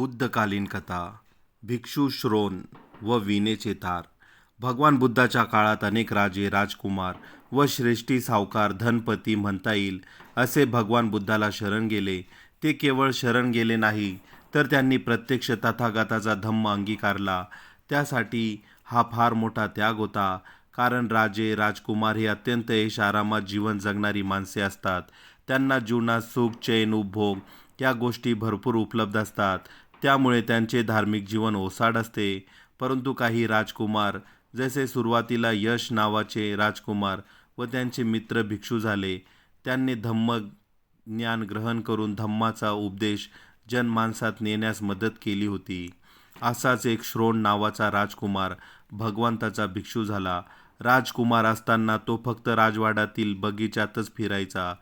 बुद्धकालीन कथा भिक्षू श्रोण व विनेचे तार भगवान बुद्धाच्या काळात अनेक राजे राजकुमार व श्रेष्ठी सावकार धनपती म्हणता येईल असे भगवान बुद्धाला शरण गेले. ते केवळ शरण गेले नाही तर त्यांनी प्रत्यक्ष तथागताचा धम्म अंगीकारला. त्यासाठी हा फार मोठा त्याग होता कारण राजे राजकुमार हे अत्यंत यश आरामात जीवन जगणारी माणसे असतात. त्यांना जीवनात सुख चैन उपभोग या गोष्टी भरपूर उपलब्ध असतात. त्यामुळे त्यांचे धार्मिक जीवन ओसाड असते. परंतु काही राजकुमार जसे सुरुवातीला यश नावाचे राजकुमार व त्यांचे मित्र भिक्षू झाले त्यांनी धम्म ज्ञान ग्रहण करून धम्माचा उपदेश जनमानसात नेण्यास मदत केली होती. असाच एक श्रोण नावाचा राजकुमार भगवंताचा भिक्षू झाला. राजकुमार असताना तो फक्त राजवाड्यातील बगीचातच फिरायचा.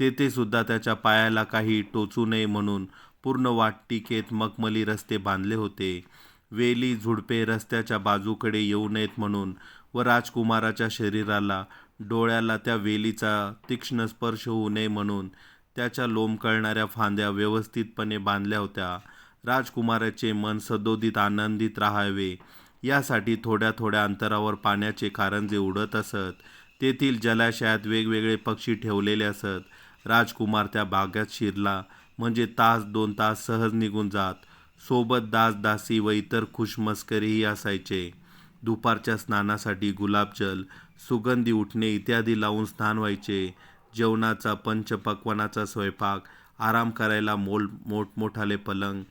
तेथे सुद्धा त्याच्या पायाला काही टोचू नये म्हणून पूर्ण वाटटिकेत मखमली रस्ते बांधले होते. वेली झुडपे रस्त्याच्या बाजूकडे येऊ नयेत म्हणून व राजकुमाराच्या शरीराला डोळ्याला त्या वेलीचा तीक्ष्ण स्पर्श होऊ नये म्हणून त्याच्या लोंबकळणाऱ्या फांद्या व्यवस्थितपणे बांधल्या होत्या. राजकुमाराचे मन सदोदित आनंदित राहावे. यासाठी थोड्या थोड्या अंतरावर पाण्याचे कारंजे उडत असत. तेथील जलाशयात वेगवेगळे पक्षी ठेवलेले असत. राजकुमार त्या बागात शिरला. म्हणजे तास दोन तास सहज निघून जात. सोबत दास दासी व इतर खुशमस्करीही असायचे. दुपारच्या स्नानासाठी गुलाबजल सुगंधी उठणे इत्यादी लावून स्नान व्हायचे. जेवणाचा पंचपक्वानाचा स्वयंपाक आराम करायला मोल मोठमोठाले पलंग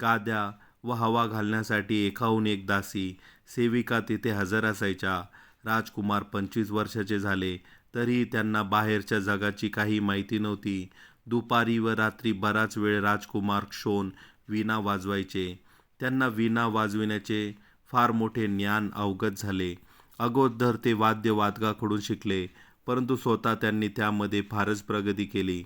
गाद्या व हवा घालण्यासाठी एकाहून एक दासी सेविका तिथे हजर असायच्या. राजकुमार पंचवीस वर्षाचे झाले तरीही त्यांना बाहेरच्या जगाची काही माहिती नव्हती. दुपारी व रात्री बराच वेळ राजकुमार क्षोण वीणा वाजवायचे. त्यांना वीणा वाजविण्याचे फार मोठे ज्ञान अवगत झाले. अगोदर ते वाद्य वादकाकडून शिकले परंतु स्वतः त्यांनी त्यामध्ये फारच प्रगती केली.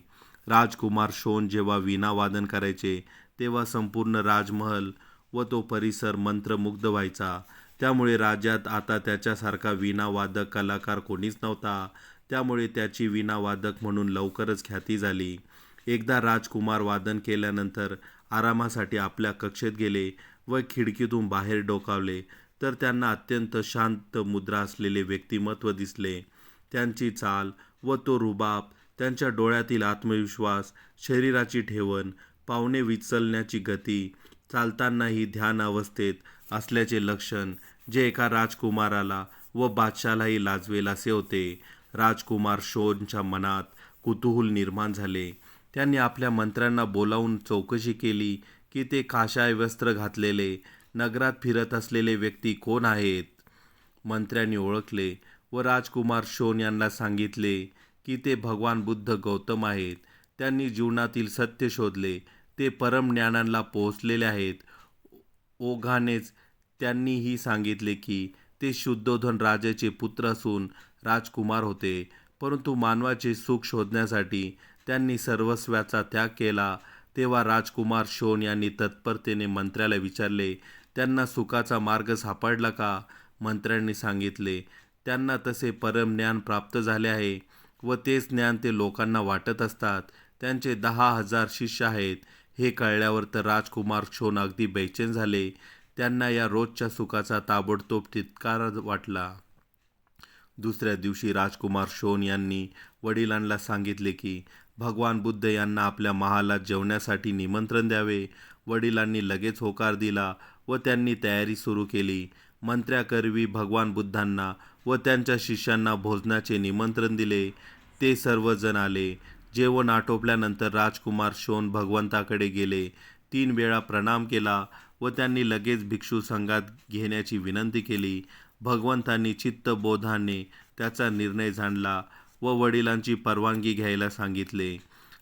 राजकुमार शोन जेव्हा वीणा वादन करायचे तेव्हा संपूर्ण राजमहल व तो परिसर मंत्रमुग्ध व्हायचा. त्यामुळे राज्यात आता त्याच्यासारखा वीणा वादक कलाकार कोणीच नव्हता. त्यामुळे त्याची वीणा वादक म्हणून लवकरच ख्याती झाली. एकदा राजकुमार वादन केल्यानंतर आरामासाठी आपल्या कक्षेत गेले व खिडकीतून बाहेर डोकावले. तर त्यांना अत्यंत शांत मुद्रा असलेले व्यक्तिमत्व दिसले. त्यांची चाल व तो रुबाब त्यांच्या डोळ्यातील आत्मविश्वास शरीराची ठेवण पावणे विचलण्याची गती चालतानाही ध्यान अवस्थेत असल्याचे लक्षण जे एका राजकुमाराला व बादशालाही लाजवेल असे होते. राजकुमार शोनच्या मनात कुतूहल निर्माण झाले. त्यांनी आपल्या मंत्र्यांना बोलावून चौकशी केली की ते काशाय वस्त्र घातलेले नगरात फिरत असलेले व्यक्ती कोण आहेत? मंत्र्यांनी ओळखले व राजकुमार शोन यांना सांगितले की ते भगवान बुद्ध गौतम आहेत. त्यांनी जीवनातील सत्य शोधले. ते परमज्ञानांना पोहोचलेले आहेत. ओघानेच त्यांनीही सांगितले की ते शुद्धोधन राजाचे पुत्र असून राजकुमार होते. परंतु मानवाचे सुख शोधण्यासाठी त्यांनी सर्वस्व्याचा त्याग केला. तेव्हा राजकुमार शोन यांनी तत्परतेने मंत्र्याला विचारले त्यांना सुखाचा मार्ग सापडला का? मंत्र्यांनी सांगितले त्यांना तसे परम ज्ञान प्राप्त झाले आहे व तेच ज्ञान ते लोकांना वाटत असतात. त्यांचे दहा हजार शिष्य आहेत. हे कळल्यावर तर राजकुमार शोन अगदी बेचैन झाले. त्यांना या रोजच्या सुखाचा ताबडतोब तितकार वाटला. दुसऱ्या दिवशी राजकुमार शोन यांनी वडिलांना सांगितले की भगवान बुद्ध यांना आपल्या महालात जेवण्यासाठी निमंत्रण द्यावे. वडिलांनी लगेच होकार दिला व त्यांनी तयारी सुरू केली. मंत्र्याकरवी भगवान बुद्धांना व त्यांच्या शिष्यांना भोजनाचे निमंत्रण दिले. ते सर्वजण आले. जेवण आटोपल्यानंतर राजकुमार शोन भगवंताकडे गेले. तीन वेळा प्रणाम केला व त्यांनी लगेच भिक्षू संघात घेण्याची विनंती केली. भगवंतांनी चित्तबोधाने त्याचा निर्णय जाणला व वडिलांची परवानगी घ्यायला सांगितले.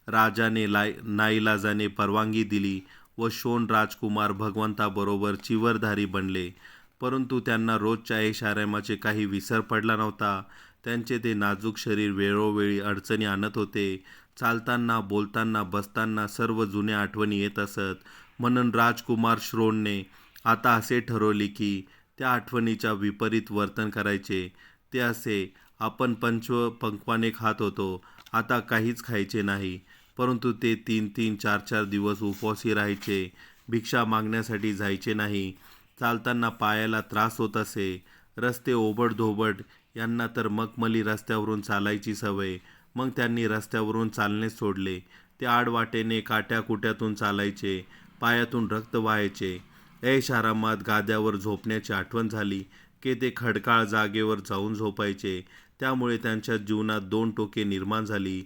राजाने लाय नाईलाजाने परवानगी दिली व शोन राजकुमार भगवंताबरोबर चिवरधारी बनले. परंतु त्यांना रोजच्या ऐशारामाचे काही विसर पडला नव्हता. त्यांचे ते नाजूक शरीर वेळोवेळी अडचणी आणत होते. चालताना बोलताना बसताना सर्व जुन्या आठवणी येत असत. म्हणून राजकुमार श्रोणने आता असे ठरवले की त्या आठवणीच्या विपरीत वर्तन करायचे. ते असे आपण पंचव पंक्वाने खात होतो. आता काहीच खायचे नाही. परंतु ते तीन तीन चार चार दिवस उपवासी राहायचे. भिक्षा मागण्यासाठी जायचे नाही. चालताना पायाला त्रास होत असे. रस्ते ओबडधोबड. यांना तर मखमली रस्त्यावरून चालायची सवय. मग त्यांनी रस्त्यावरून चालणे सोडले. ते आडवाटेने काट्याकुट्यातून चालायचे. पायातून रक्त व्हायचे. ऐश आरामात गाद्यावर झोपण्याची आठवण झाली की ते खडकाळ जागेवर जाऊन झोपायचे. त्यामुळे त्यांच्या जीवनात दोन टोके निर्माण झाली.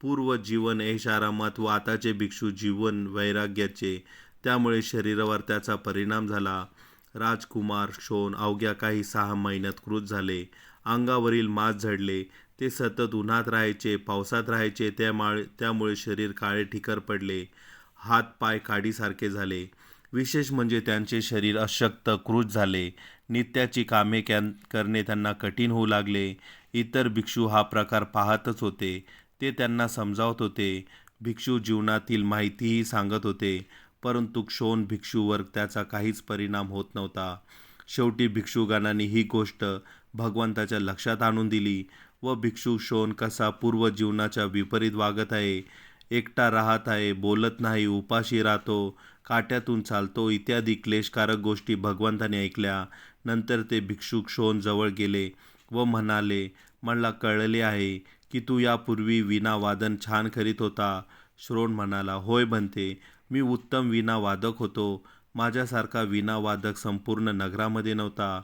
पूर्व जीवन ऐश आरामात व आताचे भिक्षू जीवन वैराग्याचे. त्यामुळे शरीरावर त्याचा परिणाम झाला. राजकुमार शोन अवघ्या काही सहा महिन्यात कृत झाले. अंगावरील मास झडले. ते सतत उन्हात राहायचे पावसात राहायचे. त्यामुळे त्यामुळे शरीर काळे ठिकर पडले. हात पाय काडीसारखे झाले. विशेष म्हणजे त्यांचे शरीर अशक्त क्रूज झाले. नित्याची कामे कॅन करणे त्यांना कठीण होऊ लागले. इतर भिक्षू हा प्रकार पाहतच होते. ते त्यांना समजावत होते. भिक्षू जीवनातील माहितीही सांगत होते. परंतु क्षोण भिक्षूवर त्याचा काहीच परिणाम होत नव्हता. शेवटी भिक्षुगणांनी ही गोष्ट भगवंताच्या लक्षात आणून दिली. व भिक्षू शोन कसा पूर्व जीवनाच्या विपरीत वागत आहे एकटा राहत आहे बोलत नाही उपाशी राहतो काट्यातून चालतो इत्यादी क्लेशकारक गोष्टी भगवंताने ऐकल्या. नंतर ते भिक्षुक शोन जवळ गेले व म्हणाले मला कळले आहे की तू यापूर्वी वीणा वादन छान करीत होता. श्रोण म्हणाला होय बनते मी उत्तम विना वादक होतो. माझ्यासारखा वीणा वादक संपूर्ण नगरामध्ये नव्हता.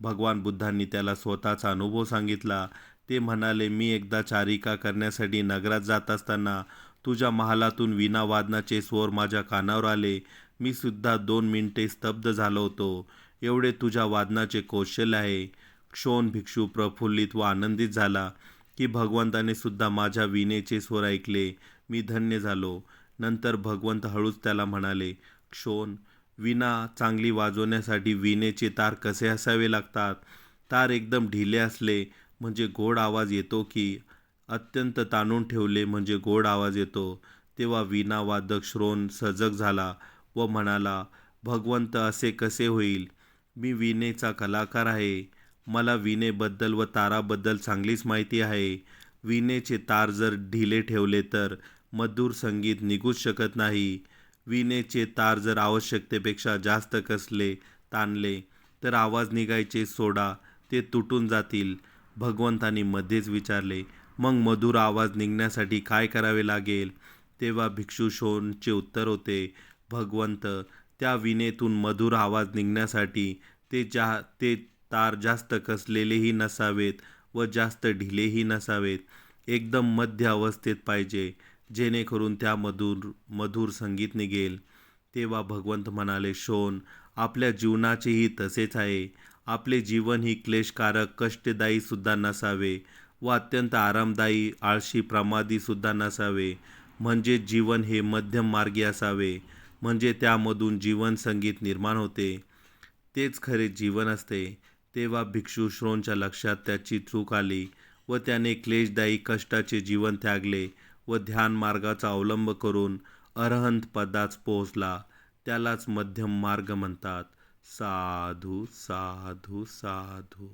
भगवान बुद्धांनी त्याला स्वतःचा अनुभव सांगितला. ते म्हणाले मी एकदा चारिका करण्यासाठी नगरात जात असताना तुझ्या महालातून विना वादनाचे स्वर माझ्या कानावर आले. मी सुद्धा दोन मिनिटे स्तब्ध झालो होतो. एवढे तुझ्या वादनाचे कौशल्य आहे. क्षोण भिक्षू प्रफुल्लित व आनंदित झाला की भगवंताने सुद्धा माझ्या विनेचे स्वर ऐकले. मी धन्य झालो. नंतर भगवंत हळूच त्याला म्हणाले क्षोण विना चांगली वाजवण्यासाठी विनेचे तार कसे असावे लागतात? तार एकदम ढिले असले म्हणजे गोड आवाज येतो की अत्यंत ताणून ठेवले म्हणजे गोड आवाज येतो. तेव्हा वीणावादक श्रोण सजग झाला व म्हणाला भगवंत असे कसे होईल? मी वीणेचा कलाकार आहे. मला वीणेबद्दल व ताराबद्दल चांगलीच माहिती आहे. वीणेचे तार जर ढिले ठेवले तर मधुर संगीत निघूच शकत नाही. वीणेचे तार जर आवश्यकतेपेक्षा जास्त कसले ताणले तर आवाज निघायचे सोडा ते तुटून जातील. भगवंतांनी मध्येच विचारले मग मधुर आवाज निघण्यासाठी काय करावे लागेल? तेव्हा भिक्षू शोनचे उत्तर होते भगवंत त्या विनेतून मधुर आवाज निघण्यासाठी ते जा ते तार जास्त कसलेलेही नसावेत व जास्त ढिलेही नसावेत. एकदम मध्य अवस्थेत पाहिजे जेणेकरून त्या मधुर मधुर संगीत निघेल. तेव्हा भगवंत म्हणाले शोन आपल्या जीवनाचेही तसेच आहे. आपले जीवन ही क्लेशकारक कष्टदायीसुद्धा नसावे. व अत्यंत आरामदायी आळशी प्रमादी सुद्धा नसावे. म्हणजे जीवन हे मध्यम मार्गी असावे. म्हणजे त्यामधून जीवन संगीत निर्माण होते. तेच खरे जीवन असते. तेव्हा भिक्षू श्रोणच्या लक्षात त्याची चूक आली व त्याने क्लेशदायी कष्टाचे जीवन त्यागले व ध्यान मार्गाचा अवलंब करून अरहंत पदाच पोहोचला. त्यालाच मध्यम मार्ग म्हणतात. साधू साधू साधू.